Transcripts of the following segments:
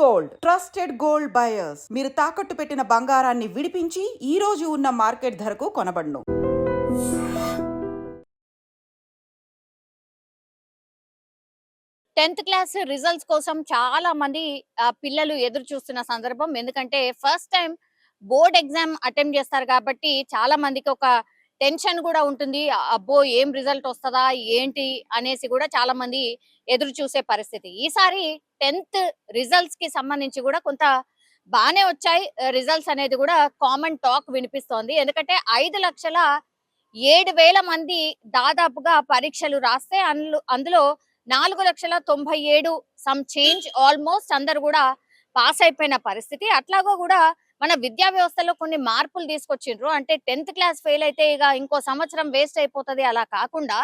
Gold. Trusted gold buyers. మీరు తాకట్టు పెట్టిన బంగారాన్ని విడిపించి ఈ రోజు ఉన్న మార్కెట్ ధరకు కొనబడును. టెన్త్ క్లాస్ రిజల్ట్స్ కోసం చాలా మంది పిల్లలు ఎదురు చూస్తున్న సందర్భం. ఎందుకంటే first time board exam attempt చేస్తారు కాబట్టి చాలా మందికి ఒక టెన్షన్ కూడా ఉంటుంది. అబ్బో! ఏం రిజల్ట్ వస్తుందా? ఏంటి? అనేసి కూడా చాలా మంది ఎదురు చూసే పరిస్థితి. ఈసారి టెన్త్ రిజల్ట్స్కి సంబంధించి కూడా కొంత బాగానే వచ్చాయి. రిజల్ట్స్ అనేది కూడా కామన్ టాక్ వినిపిస్తోంది. ఎందుకంటే ఐదు లక్షల ఏడు వేల మంది దాదాపుగా పరీక్షలు రాస్తే అందులో అందులో నాలుగు లక్షల తొంభై ఏడు సమ్ చేంజ్ ఆల్మోస్ట్ అందరు కూడా పాస్ అయిపోయిన పరిస్థితి. అట్లాగో కూడా మన విద్యా వ్యవస్థలో కొన్ని మార్పులు తీసుకొచ్చిండ్రు. అంటే టెన్త్ క్లాస్ ఫెయిల్ అయితే ఇక ఇంకో సంవత్సరం వేస్ట్ అయిపోతుంది. అలా కాకుండా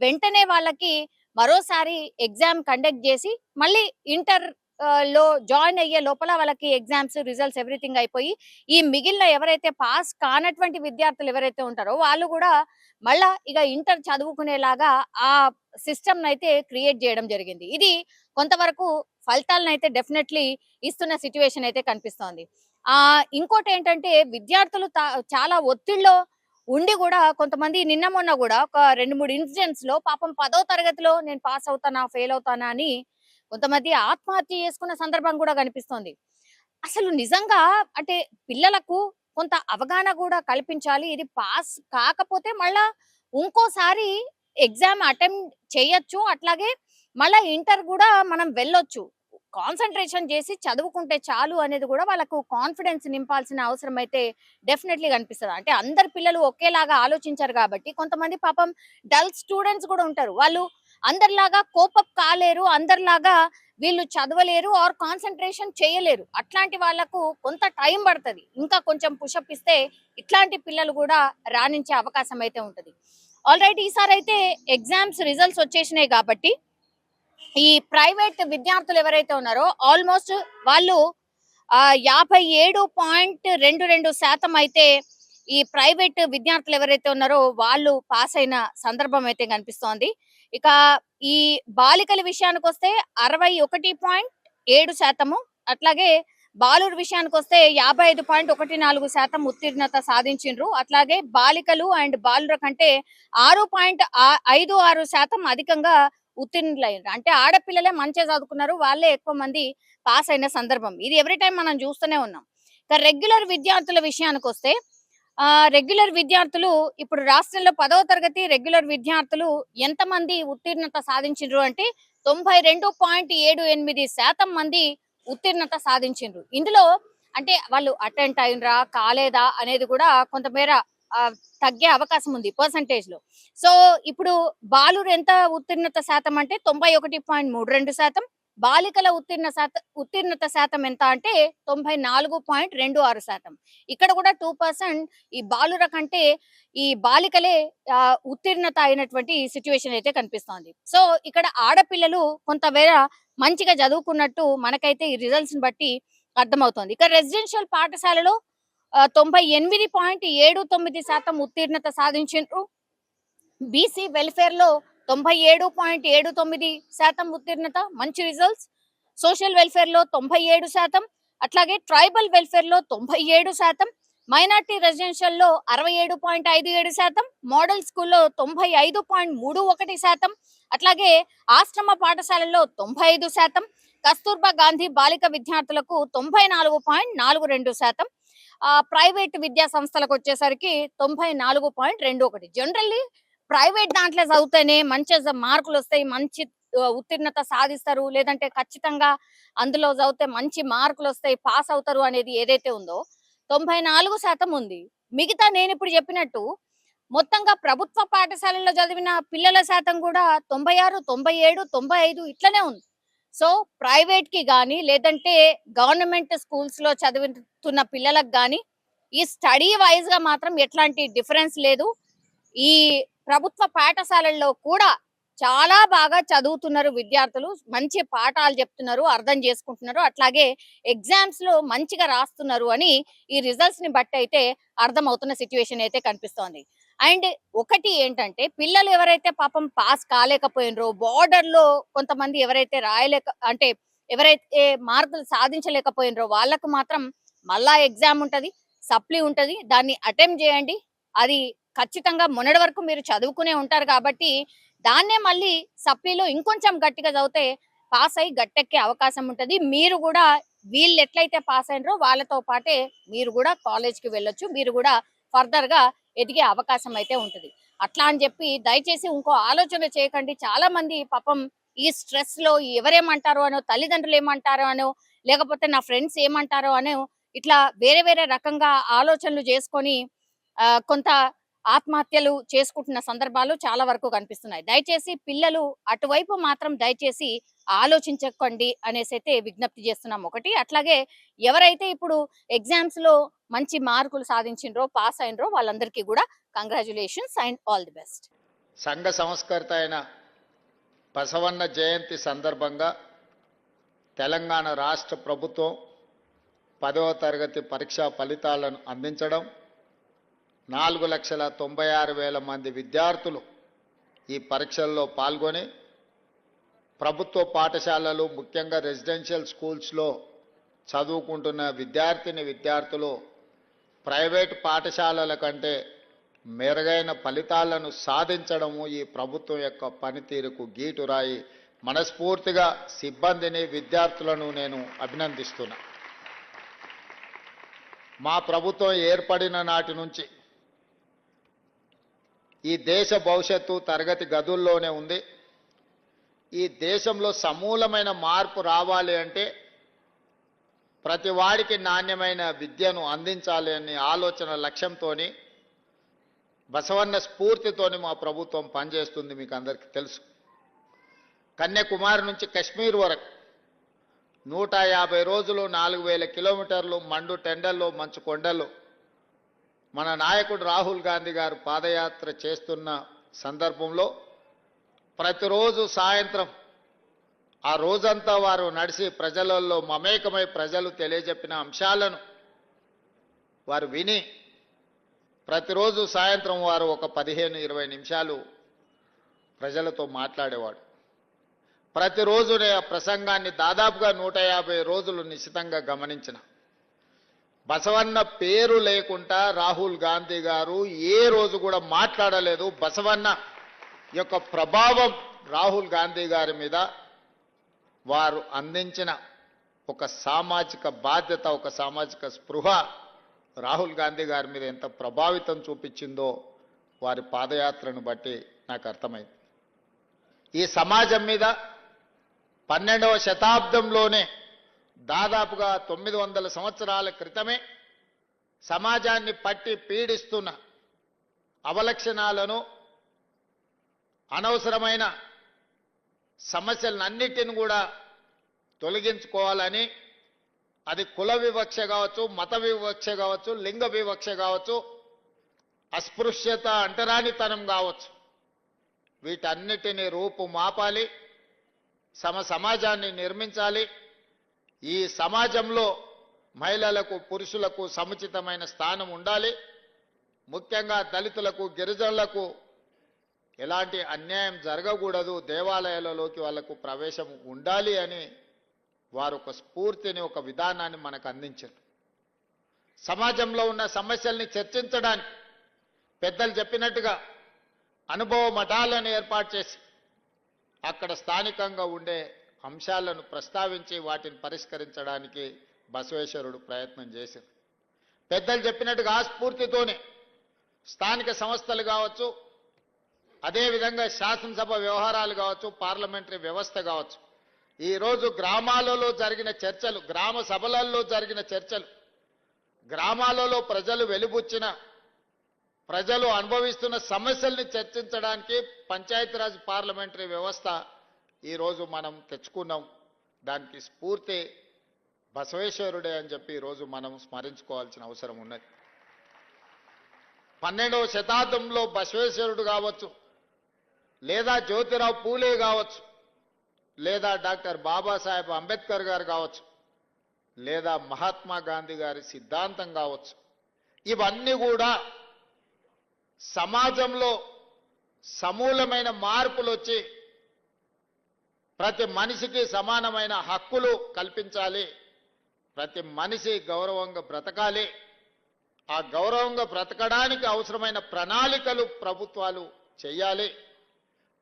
వెంటనే వాళ్ళకి మరోసారి ఎగ్జామ్ కండక్ట్ చేసి మళ్ళీ ఇంటర్లో జాయిన్ అయ్యే లోపల వాళ్ళకి ఎగ్జామ్స్ రిజల్ట్స్ ఎవ్రీథింగ్ అయిపోయి ఈ మిగిలిన ఎవరైతే పాస్ కానటువంటి విద్యార్థులు ఎవరైతే ఉంటారో వాళ్ళు కూడా మళ్ళా ఇక ఇంటర్ చదువుకునేలాగా ఆ సిస్టమ్ అయితే క్రియేట్ చేయడం జరిగింది. ఇది కొంతవరకు ఫలితాలను అయితే డెఫినెట్లీ ఇస్తున్న సిచ్యువేషన్ అయితే కనిపిస్తోంది. ఆ ఇంకోటి ఏంటంటే విద్యార్థులు చాలా ఒత్తిడిలో ఉండి కూడా కొంతమంది నిన్న మొన్న కూడా ఒక రెండు మూడు ఇన్సిడెంట్స్లో పాపం పదో తరగతిలో నేను పాస్ అవుతానా ఫెయిల్ అవుతానా అని కొంతమంది ఆత్మహత్య చేసుకున్న సందర్భం కూడా కనిపిస్తోంది. అసలు నిజంగా అంటే పిల్లలకు కొంత అవగాహన కూడా కల్పించాలి. ఇది పాస్ కాకపోతే మళ్ళా ఇంకోసారి ఎగ్జామ్ అటెంప్ట్ చేయొచ్చు. అట్లాగే మళ్ళా ఇంటర్ కూడా మనం వెళ్ళొచ్చు. కాన్సన్ట్రేషన్ చేసి చదువుకుంటే చాలు అనేది కూడా వాళ్ళకు కాన్ఫిడెన్స్ నింపాల్సిన అవసరం అయితే డెఫినెట్లీ కనిపిస్తుంది. అంటే అందరు పిల్లలు ఒకేలాగా ఆలోచించారు కాబట్టి కొంతమంది పాపం డల్ స్టూడెంట్స్ కూడా ఉంటారు. వాళ్ళు అందరిలాగా కోపప్ కాలేరు అందరిలాగా వీళ్ళు చదవలేరు ఆర్ కాన్సన్ట్రేషన్ చేయలేరు. అట్లాంటి వాళ్ళకు కొంత టైం పడుతుంది. ఇంకా కొంచెం పుషప్ ఇస్తే ఇట్లాంటి పిల్లలు కూడా రాణించే అవకాశం అయితే ఉంటుంది. ఆల్రైట్ ఈసారి అయితే ఎగ్జామ్స్ రిజల్ట్స్ వచ్చేసినాయి కాబట్టి ఈ ప్రైవేట్ విద్యార్థులు ఎవరైతే ఉన్నారో ఆల్మోస్ట్ వాళ్ళు ఆ, యాభై ఏడు పాయింట్ రెండు రెండు శాతం అయితే ఈ ప్రైవేట్ విద్యార్థులు ఎవరైతే ఉన్నారో వాళ్ళు పాస్ అయిన సందర్భం అయితే కనిపిస్తోంది. ఇక ఈ బాలికల విషయానికి వస్తే అరవై ఒకటి పాయింట్ ఏడు శాతము అట్లాగే బాలురు విషయానికి వస్తే యాభై ఐదు పాయింట్ ఒకటి నాలుగు శాతం ఉత్తీర్ణత సాధించిండ్రు. అట్లాగే బాలికలు అండ్ బాలుర కంటే ఆరు పాయింట్ ఐదు ఆరు శాతం అధికంగా ఉత్తీర్ణులైన అంటే ఆడపిల్లలే మంచిగా చదువుకున్నారు వాళ్ళే ఎక్కువ మంది పాస్ అయిన సందర్భం. ఇది ఎవ్రీ టైం మనం చూస్తూనే ఉన్నాం. ఇక రెగ్యులర్ విద్యార్థుల విషయానికి వస్తే ఆ రెగ్యులర్ విద్యార్థులు ఇప్పుడు రాష్ట్రంలో పదవ తరగతి రెగ్యులర్ విద్యార్థులు ఎంతమంది ఉత్తీర్ణత సాధించిండ్రు అంటే తొంభై రెండు పాయింట్ ఏడు ఎనిమిది శాతం మంది ఉత్తీర్ణత సాధించిండ్రు. ఇందులో అంటే వాళ్ళు అటెండ్ అయినరా కాలేదా అనేది కూడా కొంతమేర తగ్గే అవకాశం ఉంది పర్సంటేజ్లో. సో ఇప్పుడు బాలురు ఎంత ఉత్తీర్ణత శాతం అంటే తొంభై ఒకటి పాయింట్ మూడు రెండు శాతం బాలికల ఉత్తీర్ణ శాతం ఉత్తీర్ణత శాతం ఎంత అంటే తొంభై నాలుగు పాయింట్ రెండు ఆరు శాతం. ఇక్కడ కూడా టూ పర్సెంట్ ఈ బాలుర కంటే ఈ బాలికలే ఉత్తీర్ణత అయినటువంటి సిచ్యువేషన్ అయితే కనిపిస్తోంది. సో ఇక్కడ ఆడపిల్లలు కొంతవేళ మంచిగా చదువుకున్నట్టు మనకైతే ఈ రిజల్ట్స్ని బట్టి అర్థమవుతోంది. ఇక రెసిడెన్షియల్ పాఠశాలలో తొంభై ఎనిమిది పాయింట్ ఏడు తొమ్మిది శాతం ఉత్తీర్ణత సాధించారు బీసీ వెల్ఫేర్లో తొంభై ఏడు పాయింట్ ఏడు తొమ్మిది శాతం ఉత్తీర్ణత మంచి రిజల్ట్స్ సోషల్ వెల్ఫేర్లో తొంభై ఏడు శాతం అట్లాగే ట్రైబల్ వెల్ఫేర్లో తొంభై ఏడు శాతం మైనార్టీ రెసిడెన్షియల్లో అరవై ఏడు పాయింట్ ఐదు ఏడు శాతం మోడల్ స్కూల్లో తొంభై ఐదు పాయింట్ మూడు ఒకటి శాతం అట్లాగే ఆశ్రమ పాఠశాలల్లో తొంభై ఐదు శాతం కస్తూర్బా గాంధీ బాలిక విద్యార్థులకు తొంభై నాలుగు పాయింట్ నాలుగు రెండు శాతం ప్రైవేట్ విద్యా సంస్థలకు వచ్చేసరికి తొంభై నాలుగు పాయింట్ రెండు ఒకటి. జనరల్లీ ప్రైవేట్ దాంట్లో చదివితేనే మంచి మార్కులు వస్తాయి మంచి ఉత్తీర్ణత సాధిస్తారు లేదంటే ఖచ్చితంగా అందులో చదివితే మంచి మార్కులు వస్తాయి పాస్ అవుతారు అనేది ఏదైతే ఉందో తొంభై నాలుగు శాతం ఉంది. మిగతా నేను ఇప్పుడు చెప్పినట్టు మొత్తంగా ప్రభుత్వ పాఠశాలల్లో చదివిన పిల్లల శాతం కూడా తొంభై ఆరు తొంభై ఏడు తొంభై ఐదు ఇట్లనే ఉంది. సో ప్రైవేట్కి గానీ లేదంటే గవర్నమెంట్ స్కూల్స్లో చదువుతున్న పిల్లలకు కానీ ఈ స్టడీ వైజ్గా మాత్రం ఎట్లాంటి డిఫరెన్స్ లేదు. ఈ ప్రభుత్వ పాఠశాలల్లో కూడా చాలా బాగా చదువుతున్నారు విద్యార్థులు మంచి పాఠాలు చెప్తున్నారు అర్థం చేసుకుంటున్నారు అట్లాగే ఎగ్జామ్స్లో మంచిగా రాస్తున్నారు అని ఈ రిజల్ట్స్ని బట్టి అయితే అర్థమవుతున్న సిచ్యువేషన్ అయితే కనిపిస్తోంది. అండ్ ఒకటి ఏంటంటే పిల్లలు ఎవరైతే పాపం పాస్ కాలేకపోయినరో బార్డర్లో కొంతమంది ఎవరైతే రాయలేక అంటే ఎవరైతే మార్కులు సాధించలేకపోయినరో వాళ్ళకు మాత్రం మళ్ళా ఎగ్జామ్ ఉంటది సప్లీ ఉంటది. దాన్ని అటెంప్ట్ చేయండి. అది ఖచ్చితంగా మొన్నటి వరకు మీరు చదువుకునే ఉంటారు కాబట్టి దాన్నే మళ్ళీ సప్లీలో ఇంకొంచెం గట్టిగా చదివితే పాస్ అయ్యి గట్టెక్కే అవకాశం ఉంటుంది. మీరు కూడా వీళ్ళు ఎట్లయితే పాస్ అయినరో వాళ్ళతో పాటే మీరు కూడా కాలేజ్కి వెళ్ళొచ్చు. మీరు కూడా ఫర్దర్గా ఎదిగే అవకాశం అయితే ఉంటది. అట్లా అని చెప్పి దయచేసి ఇంకో ఆలోచన చేయకండి. చాలా మంది పాపం ఈ స్ట్రెస్లో ఎవరేమంటారో అనో తల్లిదండ్రులు ఏమంటారో అనో లేకపోతే నా ఫ్రెండ్స్ ఏమంటారో అనో ఇట్లా వేరే వేరే రకంగా ఆలోచనలు చేసుకొని కొంత ఆత్మహత్యలు చేసుకుంటున్న సందర్భాలు చాలా వరకు కనిపిస్తున్నాయి. దయచేసి పిల్లలు అటువైపు మాత్రం దయచేసి ఆలోచించకండి అనేసి అయితే విజ్ఞప్తి చేస్తున్నాం ఒకటి. అట్లాగే ఎవరైతే ఇప్పుడు ఎగ్జామ్స్లో మంచి మార్కులు సాధించిండ్రో పాస్ అయినరో వాళ్ళందరికీ కూడా congratulations and all the best. సంఘ సంస్కర్త అయిన బసవన్న జయంతి సందర్భంగా తెలంగాణ రాష్ట్ర ప్రభుత్వం పదవ తరగతి పరీక్షా ఫలితాలను అందించడం నాలుగు లక్షల తొంభై ఆరు వేల మంది విద్యార్థులు ఈ పరీక్షల్లో పాల్గొని ప్రభుత్వ పాఠశాలలు ముఖ్యంగా రెసిడెన్షియల్ స్కూల్స్లో చదువుకుంటున్న విద్యార్థిని విద్యార్థులు ప్రైవేట్ పాఠశాలల కంటే మెరుగైన ఫలితాలను సాధించడము ఈ ప్రభుత్వం యొక్క పనితీరుకు గీటురాయి. మనస్ఫూర్తిగా సిబ్బందిని విద్యార్థులను నేను అభినందిస్తున్నా. మా ప్రభుత్వం ఏర్పడిన నాటి నుంచి ఈ దేశ భవిష్యత్తు తరగతి గదుల్లోనే ఉంది. ఈ దేశంలో సమూలమైన మార్పు రావాలి అంటే ప్రతి వాడికి నాణ్యమైన విద్యను అందించాలి అనే ఆలోచన లక్ష్యంతోని బసవన్న స్ఫూర్తితోని మా ప్రభుత్వం పనిచేస్తుంది మీకు అందరికీ తెలుసు. కన్యాకుమారి నుంచి కశ్మీర్ వరకు నూట యాభై రోజులు నాలుగు వేల కిలోమీటర్లు మండు టెండర్లు మంచు కొండలు మన నాయకుడు రాహుల్ గాంధీ గారు పాదయాత్ర చేస్తున్న సందర్భంలో ప్రతిరోజు సాయంత్రం ఆ రోజంతా వారు నడిచి ప్రజలలో మమేకమై ప్రజలు తెలియజెప్పిన అంశాలను వారు విని ప్రతిరోజు సాయంత్రం వారు ఒక పదిహేను ఇరవై నిమిషాలు ప్రజలతో మాట్లాడేవాడు. ప్రతిరోజు ఆ ప్రసంగాన్ని దాదాపుగా నూట యాభై రోజులు నిశ్చితంగా గమనించిన. బసవన్న పేరు లేకుండా రాహుల్ గాంధీ గారు ఏ రోజు కూడా మాట్లాడలేదు. బసవన్న యొక్క ప్రభావం రాహుల్ గాంధీ గారి మీద. వారు అందించిన ఒక సామాజిక బాధ్యత ఒక సామాజిక స్పృహ రాహుల్ గాంధీ గారి మీద ఎంత ప్రభావితం చూపించిందో వారి పాదయాత్రను బట్టి నాకు అర్థమైంది. ఈ సమాజం మీద పన్నెండవ శతాబ్దంలోనే దాదాపుగా తొమ్మిది వందల సంవత్సరాల క్రితమే సమాజాన్ని పట్టి పీడిస్తున్న అవలక్షణాలను అనవసరమైన సమస్యలన్నిటిని కూడా తొలగించుకోవాలని అది కుల వివక్ష కావచ్చు మత వివక్ష కావచ్చు లింగ వివక్ష కావచ్చు అస్పృశ్యత అంటరానితనం కావచ్చు. వీటన్నిటిని రూపు మాపాలి సమ సమాజాన్ని నిర్మించాలి ఈ సమాజంలో మహిళలకు పురుషులకు సముచితమైన స్థానం ఉండాలి. ముఖ్యంగా దళితులకు గిరిజనులకు ఎలాంటి అన్యాయం జరగకూడదు. దేవాలయాలలోకి వాళ్ళకు ప్రవేశం ఉండాలి అని వారు ఒక స్ఫూర్తిని ఒక విధానాన్ని మనకు అందించారు. సమాజంలో ఉన్న సమస్యల్ని చర్చించడానికి పెద్దలు చెప్పినట్టుగా అనుభవ మఠాలను ఏర్పాటు చేసి అక్కడ స్థానికంగా ఉండే అంశాలను ప్రస్తావించి వాటిని పరిష్కరించడానికి బసవేశ్వరుడు ప్రయత్నం చేశారు పెద్దలు చెప్పినట్టుగా ఆ స్ఫూర్తితోనే స్థానిక సంస్థలు కావచ్చు అదేవిధంగా శాసనసభ వ్యవహారాలు కావచ్చు పార్లమెంటరీ వ్యవస్థ కావచ్చు. ఈరోజు గ్రామాలలో జరిగిన చర్చలు గ్రామ సభలలో జరిగిన చర్చలు గ్రామాలలో ప్రజలు వెలుబుచ్చిన ప్రజలు అనుభవిస్తున్న సమస్యల్ని చర్చించడానికి పంచాయతీరాజ్ పార్లమెంటరీ వ్యవస్థ ఈరోజు మనం తెచ్చుకున్నాం. దానికి స్ఫూర్తి బసవేశ్వరుడే అని చెప్పి ఈరోజు మనం స్మరించుకోవాల్సిన అవసరం ఉన్నది. పన్నెండవ శతాబ్దంలో బసవేశ్వరుడు కావచ్చు లేదా జ్యోతిరావు పూలే కావచ్చు లేదా డాక్టర్ బాబాసాహెబ్ అంబేద్కర్ గారు కావచ్చు లేదా మహాత్మా గాంధీ గారి సిద్ధాంతం కావచ్చు ఇవన్నీ కూడా సమాజంలో సమూలమైన మార్పులు వచ్చి ప్రతి మనిషికి సమానమైన హక్కులు కల్పించాలి. ప్రతి మనిషి గౌరవంగా బ్రతకాలి. ఆ గౌరవంగా బ్రతకడానికి అవసరమైన ప్రణాళికలు ప్రభుత్వాలు చేయాలి.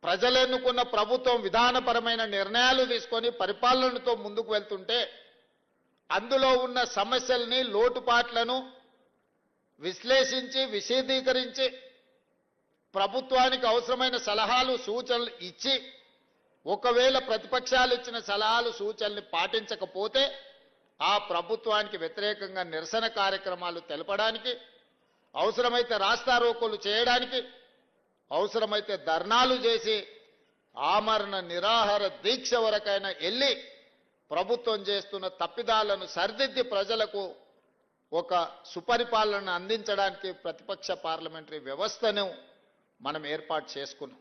ప్రజలు ఎన్నుకున్న ప్రభుత్వం విధానపరమైన నిర్ణయాలు తీసుకొని పరిపాలనతో ముందుకు వెళ్తుంటే అందులో ఉన్న సమస్యల్ని లోటుపాట్లను విశ్లేషించి విశదీకరించి ప్రభుత్వానికి అవసరమైన సలహాలు సూచనలు ఇచ్చి ఒకవేళ ప్రతిపక్షాలు ఇచ్చిన సలహాలు సూచనల్ని పాటించకపోతే ఆ ప్రభుత్వానికి వ్యతిరేకంగా నిరసన కార్యక్రమాలు తెలపడానికి అవసరమైతే రాస్తారోకోలు చేయడానికి అవసరమైతే ధర్నాలు చేసి ఆమరణ నిరాహార దీక్ష వరకైనా వెళ్ళి ప్రభుత్వం చేస్తున్న తప్పిదాలను సరిదిద్ది ప్రజలకు ఒక సుపరిపాలన అందించడానికి ప్రతిపక్ష పార్లమెంటరీ వ్యవస్థను మనం ఏర్పాటు చేసుకున్నాం.